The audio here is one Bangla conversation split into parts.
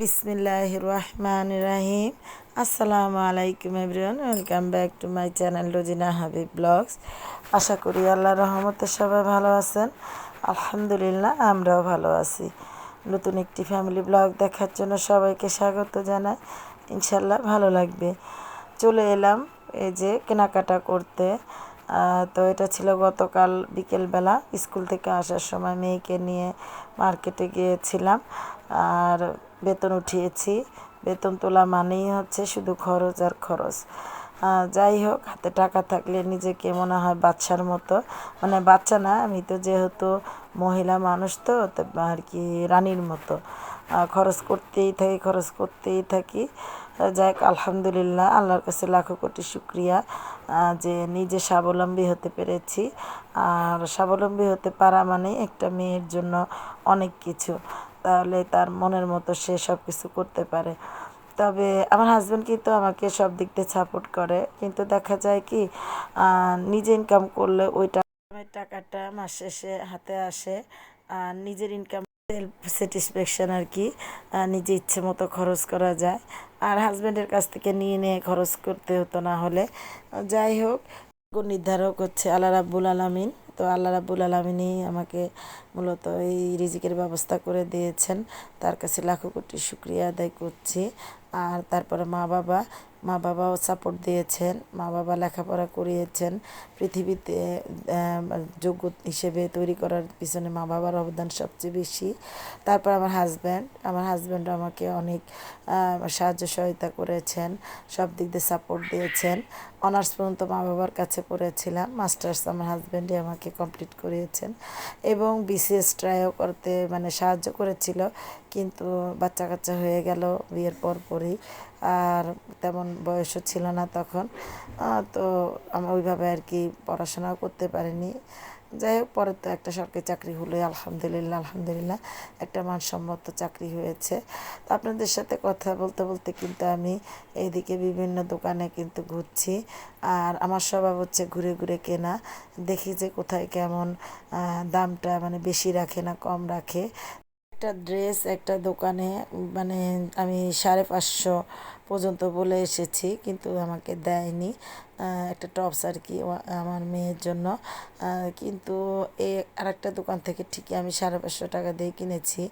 বিসমিল্লাহ রহমান রাহিম। আসসালামু আলাইকুম everyone, welcome back to my channel Rojina Habib blogs. আশা করি আল্লাহ রহমতে সবাই ভালো আছেন। আলহামদুলিল্লাহ, আমরাও ভালো আছি। নতুন একটি ফ্যামিলি ব্লগ দেখার জন্য সবাইকে স্বাগত জানাই। ইনশাল্লাহ ভালো লাগবে। চলে এলাম এই যে কেনাকাটা করতে। তো এটা ছিল গতকাল বিকেলবেলা, স্কুল থেকে আসার সময় মেয়েকে নিয়ে মার্কেটে গিয়েছিলাম। আর বেতন উঠিয়েছি। বেতন তোলা মানেই হচ্ছে শুধু খরচ আর খরচ। যাই হোক, হাতে টাকা থাকলে নিজেকে মনে হয় বাচ্চার মতো। মানে বাচ্চা না, আমি তো যেহেতু মহিলা মানুষ তো আর কি রানীর মতো। খরচ করতেই থাকি, খরচ করতেই থাকি। যাক আলহামদুলিল্লাহ, আল্লাহর কাছে লাখো কোটি শুক্রিয়া যে নিজে স্বাবলম্বী হতে পেরেছি। আর স্বাবলম্বী হতে পারা মানে একটা মেয়ের জন্য অনেক কিছু। তাহলে তার মনের মতো সে সব কিছু করতে পারে। তবে আমার হাজব্যান্ড কিন্তু আমাকে সব দিক দিয়ে সাপোর্ট করে। কিন্তু দেখা যায় কি নিজে ইনকাম করলে ওই টাকাটা মাস শেষে হাতে আসে। আর নিজের ইনকাম সেলফ স্যাটিসফ্যাকশান আর কি নিজে ইচ্ছে মতো খরচ করা যায়। আর হাজব্যান্ডের কাছ থেকে নিয়ে নিয়ে খরচ করতে হতো না হলে। যাই হোক নির্ধারক হচ্ছে আল্লাহ রাব্বুল আলমিন। তো আল্লাহ রাব্বুল আলমিনই আমাকে মূলত এই রিজিকের ব্যবস্থা করে দিয়েছেন। তার কাছে লাখো কোটি শুক্রিয়া আদায় করছি। আর তারপরে মা বাবা মা বাবাও সাপোর্ট দিয়েছেন, মা বাবা লেখাপড়া করিয়েছেন, পৃথিবীতে যোগ্য হিসেবে তৈরি করার পিছনে মা বাবার অবদান সবচেয়ে বেশি। তারপর আমার হাজব্যান্ড আমার হাজব্যান্ড আমাকে অনেক সাহায্য সহায়তা করেছেন, সব দিক দিয়ে সাপোর্ট দিয়েছেন। অনার্স পর্যন্ত মা বাবার কাছে পড়েছিলাম মাস্টার্স আমার হাজব্যান্ডই আমাকে কমপ্লিট করিয়েছেন। এবং বিসিএস ট্রাইও করতে মানে সাহায্য করেছিল, কিন্তু বাচ্চা কাচ্চা হয়ে গেল বিয়ের পর পরই। আর তেমন বয়সও ছিল না তখন। তো আমি ওইভাবে আর কি পড়াশোনাও করতে পারিনি। যাই হোক, পরে তো একটা সরকারি চাকরি হলো, আলহামদুলিল্লাহ আলহামদুলিল্লাহ। একটা মানসম্মত চাকরি হয়েছে। তো আপনাদের সাথে কথা বলতে বলতে কিন্তু আমি এইদিকে বিভিন্ন দোকানে কিন্তু ঘুরছি। আর আমার স্বভাব হচ্ছে ঘুরে ঘুরে কেনা। দেখি যে কোথায় কেমন দামটা মানে বেশি রাখে না কম রাখে। একটা ড্রেস একটা দোকানে মানে আমি সাড়ে পাঁচশো পর্যন্ত বলে এসেছি, কিন্তু আমাকে দেয়নি। একটা টপস আর কি আমার মেয়ের জন্য। কিন্তু এই আরেকটা দোকান থেকে ঠিকই আমি সাড়ে পাঁচশো টাকা দিয়ে কিনেছি।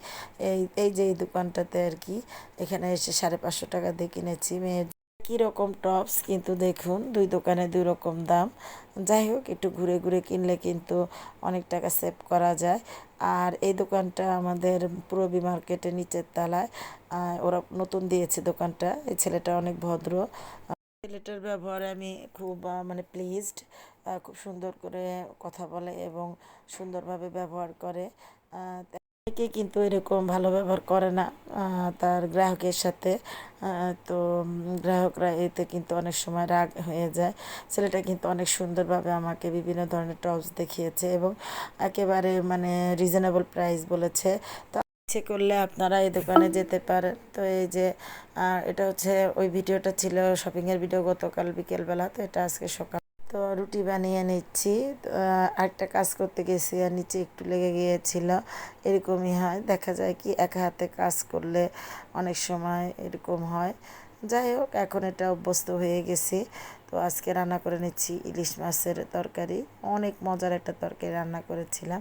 এই এই যে এই দোকানটাতে আর কি, এখানে এসে সাড়ে পাঁচশো টাকা দিয়ে কিনেছি। মেয়ের কীরকম টপস কিন্তু দেখুন, দুই দোকানে দুই রকম দাম। যাই হোক একটু ঘুরে ঘুরে কিনলে কিন্তু অনেক টাকা সেভ করা যায়। আর এই দোকানটা আমাদের পুরবি মার্কেটের নিচের তলায় ওরা নতুন দিয়েছে দোকানটা। এই ছেলেটা অনেক ভদ্র। ছেলেটার ব্যবহারে আমি খুব মানে প্লিজড খুব সুন্দর করে কথা বলে এবং সুন্দরভাবে ব্যবহার করে। অনেকে কিন্তু এরকম ভালো ব্যবহার করে না তার গ্রাহকের সাথে তো গ্রাহকরা এতে কিন্তু অনেক সময় রাগ হয়ে যায়। ছেলেটা কিন্তু অনেক সুন্দরভাবে আমাকে বিভিন্ন ধরনের টপস দেখিয়েছে এবং একেবারে মানে রিজনেবল প্রাইস বলেছে। তো ইচ্ছে করলে আপনারা এই দোকানে যেতে পারেন। তো এই যে এটা হচ্ছে ওই ভিডিওটা ছিল শপিংয়ের ভিডিও গতকাল বিকেলবেলা, তো এটা আজকে সকাল তো রুটি বানিয়ে নিচ্ছি। একটা কাজ করতে গেছি আর নিচে একটু লেগে গিয়েছিল। এরকমই হয়, দেখা যায় কি এক হাতে কাজ করলে অনেক সময় এরকম হয়। যাই হোক, এখন এটা অভ্যস্ত হয়ে গেছি। তো আজকে রান্না করে নিচ্ছি ইলিশ মাছের তরকারি। অনেক মজার একটা তরকারি রান্না করেছিলাম।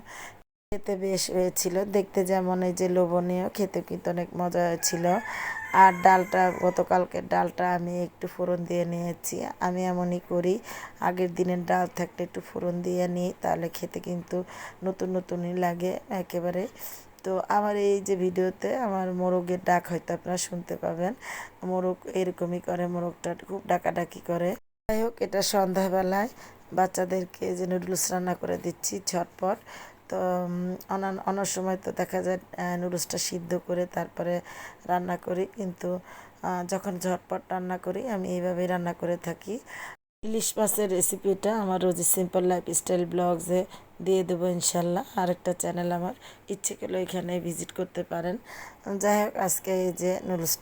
খেতে বেশ হয়েছিল। দেখতে যেমন এই যে লোভনীয় খেতে কিন্তু অনেক মজা হয়েছিল। আর ডালটা গতকালকের ডালটা আমি একটু ফোড়ন দিয়ে নিয়েছি। আমি এমনই করি, আগের দিনের ডাল থাকলে একটু ফোড়ন দিয়ে নিই, তাহলে খেতে কিন্তু নতুন নতুনই লাগে একেবারে। তো আমার এই যে ভিডিওতে আমার মোরগের ডাক হয়তো আপনারা শুনতে পাবেন। মোরগ এরকমই করে, মোরগটা খুব ডাকাডাকি করে। যাই হোক, এটা সন্ধ্যাবেলায় বাচ্চাদেরকে যে নুডলস রান্না করে দিচ্ছি ঝটপট। তো অনান, অনার সময় তো দেখা যায় নুডলসটা সিদ্ধ করে তারপরে রান্না করি। কিন্তু যখন ঝটপট রান্না করি, আমি এইভাবেই রান্না করে থাকি। ইলিশ মাছের রেসিপিটা আমার রোজি সিম্পল লাইফ স্টাইল ব্লগসে দিয়ে দেবো ইনশাল্লাহ। আরেকটা চ্যানেল আমার, ইচ্ছে করলে এখানে ভিজিট করতে পারেন। যাই হোক, আজকে এই যে নুডলস,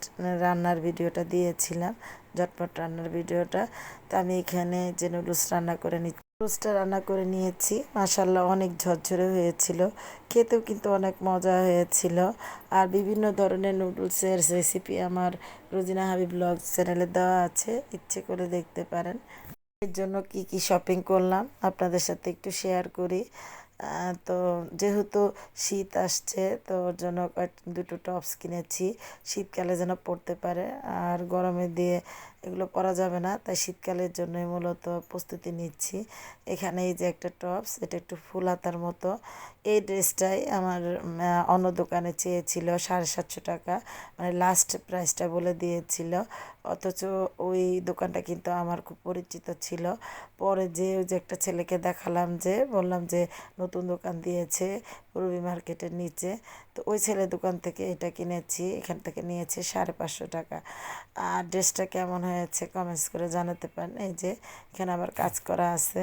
রান্নার ভিডিওটা দিয়েছিলাম, ঝটপট রান্নার ভিডিওটা। তো আমি এখানে যে নুডলস রান্না করে নিচ্ছি নুডলসটা রান্না করে নিয়েছি। মাসাল্লাহ অনেক ঝরঝরে হয়েছিল। খেতেও কিন্তু অনেক মজা হয়েছিল। আর বিভিন্ন ধরনের নুডলসের রেসিপি আমার রোজিনা হাবিব ব্লগ চ্যানেলে দেওয়া আছে। ইচ্ছে করে দেখতে পারেন। এর জন্য কি কি শপিং করলাম আপনাদের সাথে একটু শেয়ার করি। তো যেহেতু শীত আসছে, তো ওর জন্য দুটো টপস কিনেছি। শীতকালে যেন পরতে পারে। আর গরমে দিয়ে এগুলো পরা যাবে না। তাই শীতকালের জন্যই মূলত প্রস্তুতি নিচ্ছি। এখানে এই যে একটা টপস, এটা একটু ফুল হাতার মতো। এই ড্রেসটাই আমার অন্য দোকানে চেয়েছিল সাড়ে সাতশো টাকা। মানে লাস্ট প্রাইসটা বলে দিয়েছিল। অথচ ওই দোকানটা কিন্তু আমার খুব পরিচিত ছিল। পরে যে ওই যে একটা ছেলেকে দেখালাম যে, বললাম যে, নতুন দোকান দিয়েছে। রবি মার্কেটের নিচে। তো ওই ছেলের দোকান থেকে এটা কিনেছি, এখান থেকে নিয়েছে সাড়ে পাঁচশো টাকা। আর ড্রেসটা কেমন হয়েছে কমেন্টস করে জানাতে পারেন। এই যে, এখানে আবার কাজ করা আছে।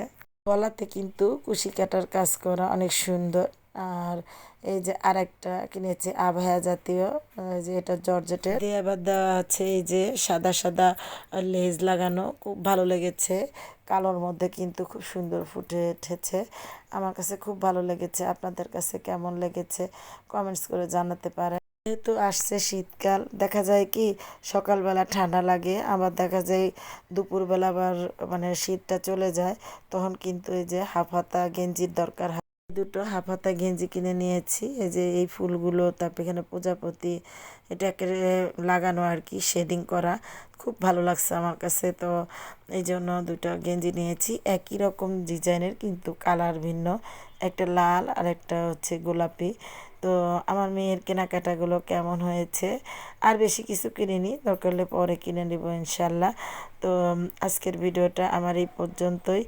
গলাতে কিন্তু কুশি কাটার কাজ করা অনেক সুন্দর। আর এই যে আরেকটা কিনেছি, আবহাওয়া জাতীয় যে এটা জর্জেটের। দিয়ে আবার দেওয়া আছে এই যে সাদা সাদা লেজ লাগানো, খুব ভালো লেগেছে। কালোর মধ্যে কিন্তু খুব সুন্দর ফুটে উঠেছে। আমার কাছে খুব ভালো লেগেছে। আপনাদের কাছে কেমন লেগেছে? কমেন্টস করে জানাতে পারেন। যেহেতু আসছে শীতকাল, দেখা যায় কি সকালবেলা ঠান্ডা লাগে, আবার দেখা যায় দুপুরবেলা আবার মানে শীতটা চলে যায়, তখন কিন্তু এই যে হাফ হাতা গেঞ্জির দরকার হয়। দুটো হাফ হাতা গেঞ্জি কিনে নিয়েছি। এই যে এই ফুলগুলো, তারপর এখানে প্রজাপতি, এটাকে লাগানো আর কি, শেডিং করা। খুব ভালো লাগছে আমার কাছে। তো এই জন্য দুটো গেঞ্জি নিয়েছি। একই রকম ডিজাইনের কিন্তু কালার ভিন্ন। একটা লাল আর একটা হচ্ছে গোলাপি। তো আমার মেয়ের কেনাকাটাগুলো কেমন হয়েছে? আর বেশি কিছু কিনিনি, দরকার হলে পরে কিনে নেব ইনশাল্লাহ। তো আজকের ভিডিওটা আমার এই পর্যন্তই।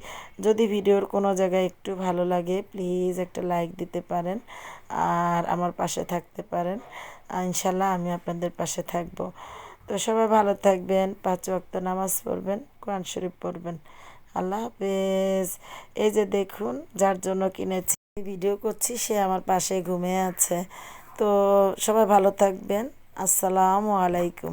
যদি ভিডিওর কোনো জায়গায় একটু ভালো লাগে প্লিজ একটা লাইক দিতে পারেন আর আমার পাশে থাকতে পারেন। ইনশাল্লাহ আমি আপনাদের পাশে থাকব। তো সবাই ভালো থাকবেন, পাঁচ ওয়াক্ত নামাজ পড়বেন, কোরআন শরীফ পড়বেন। আল্লাহ হাফেজ। এই যে দেখুন, যার জন্য কিনেছি। ভিডিও করছি সে আমার পাশে ঘুমিয়ে আছে। তো সবাই ভালো থাকবেন। আসসালামু আলাইকুম।